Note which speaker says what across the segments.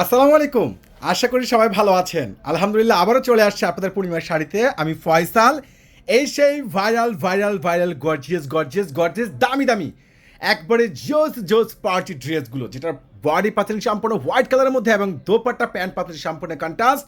Speaker 1: আসসালামু আলাইকুম। আশা করি সবাই ভালো আছেন। আলহামদুলিল্লাহ আবারও চলে আসছে আপনাদের পূর্ণিমার শাড়িতে। আমি ফয়সাল। এই সেই viral viral viral gorgeous gorgeous gorgeous দামি দামি, একবারে জোস জোস পার্টি ড্রেসগুলো যেটা বডি পাচ্ছেন সম্পূর্ণ হোয়াইট কালারের মধ্যে এবং দোপাট্টা প্যান্ট পাচ্ছেন সম্পূর্ণ কন্ট্রাস্ট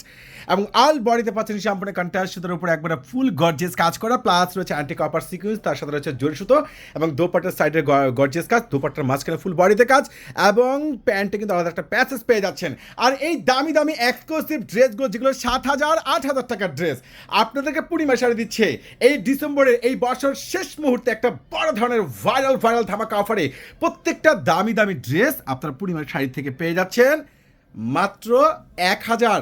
Speaker 1: এবং আল বডিতে পাচ্ছেন সম্পূর্ণ কন্ট্রাস্ট সুতোর উপর একবারে ফুল গর্জিয়াস কাজ করা প্লাস রয়েছে অ্যান্টি কপার সিকুয়েন্স তার সাথে রয়েছে জরি সুতো এবং দোপাট্টার সাইডে গর্জিয়াস কাজ, দোপাট্টার মাঝখানে ফুল বডিতে কাজ এবং প্যান্টে কিন্তু আলাদা একটা প্যাচেস পেয়ে যাচ্ছেন। আর এই দামি দামি এক্সক্লুসিভ ড্রেসগুলো যেগুলো সাত হাজার, আট হাজার টাকার ড্রেস আপনাদেরকে পূর্ণিমা শাড়ি দিচ্ছে। এই ডিসেম্বরের এই বছর শেষ মুহূর্তে একটা বড় ধরনের ভাইরাল ভাইরাল ধামাকা অফারে প্রত্যেকটা দামি দামি ড্রেস আপনার পূর্ণিমার শাড়ি থেকে পেয়ে যাচ্ছেন মাত্র এক হাজার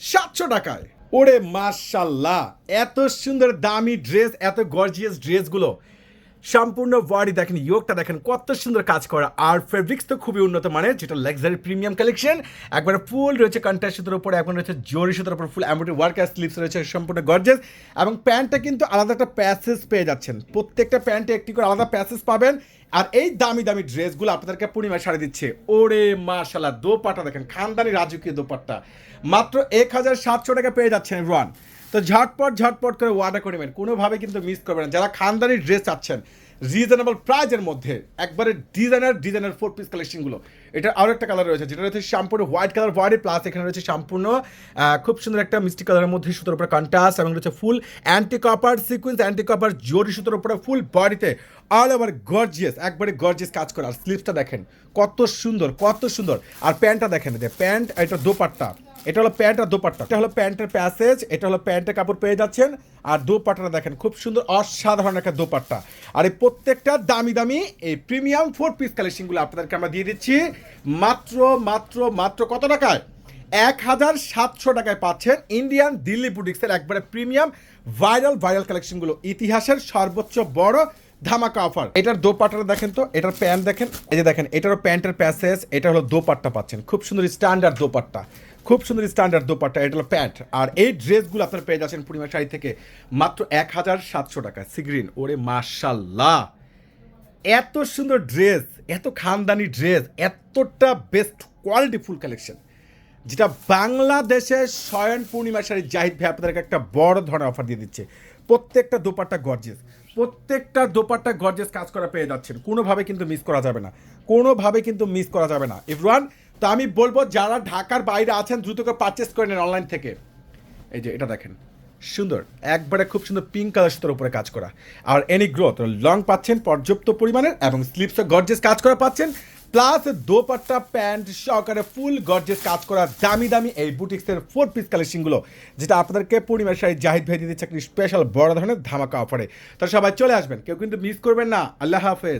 Speaker 1: সাতশো টাকায়। ওরে মার্শাল্লাহ এত সুন্দর দামি ড্রেস এত গর্জিয়াস ড্রেসগুলো সম্পূর্ণ বডি দেখেন ইয়োগটা দেখেন, কত সুন্দর কাজ করা। আর ফেব্রিক্স তো খুবই উন্নত মানের, যেটা লাক্সারি প্রিমিয়াম কালেকশন একবার ফুল রয়েছে কন্ট্রাস্ট সুতোর উপরে, এখন রয়েছে জরি সুতোর উপর ফুল এমব্রয়ডারি ওয়ার্ক আর স্লিপস রয়েছে, সম্পূর্ণ গর্জেস এবং প্যান্টটা কিন্তু আলাদা একটা প্যাসেজ পেয়ে যাচ্ছেন। প্রত্যেকটা প্যান্টে একটি করে আলাদা প্যাসেজ পাবেন। আর এই দামি দামি ড্রেসগুলো আপনাদেরকে পূর্ণিমা সাড়ে দিচ্ছে। ওরে মার্শাল্লাহ দোপাট্টা দেখেন, খানদানি রাজকীয় দোপাট্টা। মাত্র এক হাজার সাতশো টাকা পেয়ে যাচ্ছেন রোয়ান তো ঝটপট ঝটপট করে ওয়ার্ডার করে নেবেন। কোনোভাবে কিন্তু মিস করবেন না। যারা খানদানি ড্রেস চাচ্ছেন রিজনেবল প্রাইজের মধ্যে, একবারে ডিজাইনার ডিজাইনার ফোর পিস কালেকশনগুলো এটা আরও একটা কালার রয়েছে, যেটা রয়েছে সম্পূর্ণ হোয়াইট কালার বডি প্লাস এখানে রয়েছে সম্পূর্ণ খুব সুন্দর একটা মিষ্টি কালারের মধ্যে সুতোর উপরে কন্ট্রাস্ট এবং রয়েছে full antique copper sequins antique copper জরি সুতোর উপরে ফুল বডিতে অল ওভার গর্জিয়াস একবারে গর্জিয়াস কাজ করে। আর স্লিপসটা দেখেন, কত সুন্দর কত সুন্দর। আর প্যান্টটা দেখেন প্যান্ট এটা দোপাট্টা। এটা হলো প্যান্ট আর দোপাট্টা। এটা হলো প্যান্টের প্যাসেজ, এটা হলো প্যান্টের কাপড় পেয়ে যাচ্ছেন। আর দোপাট্টাটা দেখেন, খুব সুন্দর, অসাধারণ একটা দোপাট্টা। আর এই প্রত্যেকটা দামি দামি এই প্রিমিয়াম ফোর পিস কালেকশনগুলো আপনাদেরকে আমরা দিয়ে দিচ্ছি। মাত্র মাত্র মাত্র কত টাকায়? এক হাজার সাতশো টাকায় পাচ্ছেন ইন্ডিয়ান দিল্লি বুটিক্সের একবারে প্রিমিয়াম ভাইরাল ভাইরাল কালেকশনগুলো ইতিহাসের সর্বোচ্চ বড় ধামাকা অফার। এটার দোপাট্টাটা দেখেন তো, এটার প্যান্ট দেখেন। এই যে দেখেন, এটারও প্যান্টের প্যাসেজ, এটা হলো দোপাট্টা পাচ্ছেন। খুব সুন্দর স্ট্যান্ডার্ড দোপাট্টা। খুব সুন্দর স্ট্যান্ডার্ড দোপাট্টা, এটা হলো প্যান্ট। আর এই ড্রেসগুলো আপনারা পেয়ে যাচ্ছেন পূর্ণিমা শাড়ি থেকে মাত্র এক হাজার সাতশো টাকা। সিগ্রিন, ওরে মার্শাল্লাহ এত সুন্দর ড্রেস, এত খানদানি ড্রেস, এতটা বেস্ট কোয়ালিটি ফুল কালেকশন যেটা বাংলাদেশের শয়ন পূর্ণিমা শাড়ি জাহিদ ভাই আপনাদেরকে একটা বড় ধরনের অফার দিয়ে দিচ্ছে। প্রত্যেকটা দোপাট্টা গর্জেস প্রত্যেকটা দোপাট্টা গর্জেস কাজ করা পেয়ে যাচ্ছেন। কোনোভাবে কিন্তু মিস করা যাবে না। কোনোভাবে কিন্তু মিস করা যাবে না। এভরিওয়ান তো আমি বলব, যারা ঢাকার বাইরে আছেন, দ্রুত করে পারচেস করে নেন অনলাইন থেকে। এই যে, এটা দেখেন। সুন্দর। একবারে খুব সুন্দর পিঙ্ক কালার সুতোর উপরে কাজ করা। আর এনি গ্রোথ লং পাচ্ছেন, পর্যাপ্ত পরিমাণের এবং স্লিপসে গর্জেস কাজ করা পাচ্ছেন। প্লাস দোপাট্টা, প্যান্ট সহকারে ফুল গর্জেস কাজ করা দামি দামি এই বুটিক্সের ফোর পিস কালেকশনগুলো যেটা আপনাদেরকে পূর্ণিমার শাড়ি জাহিদ ভাই দিয়ে দিচ্ছে একটি স্পেশাল বড় ধরনের ধামাকা অফারে তো সবাই চলে আসবেন, কেউ কিন্তু মিস করবেন না। আল্লাহ হাফেজ।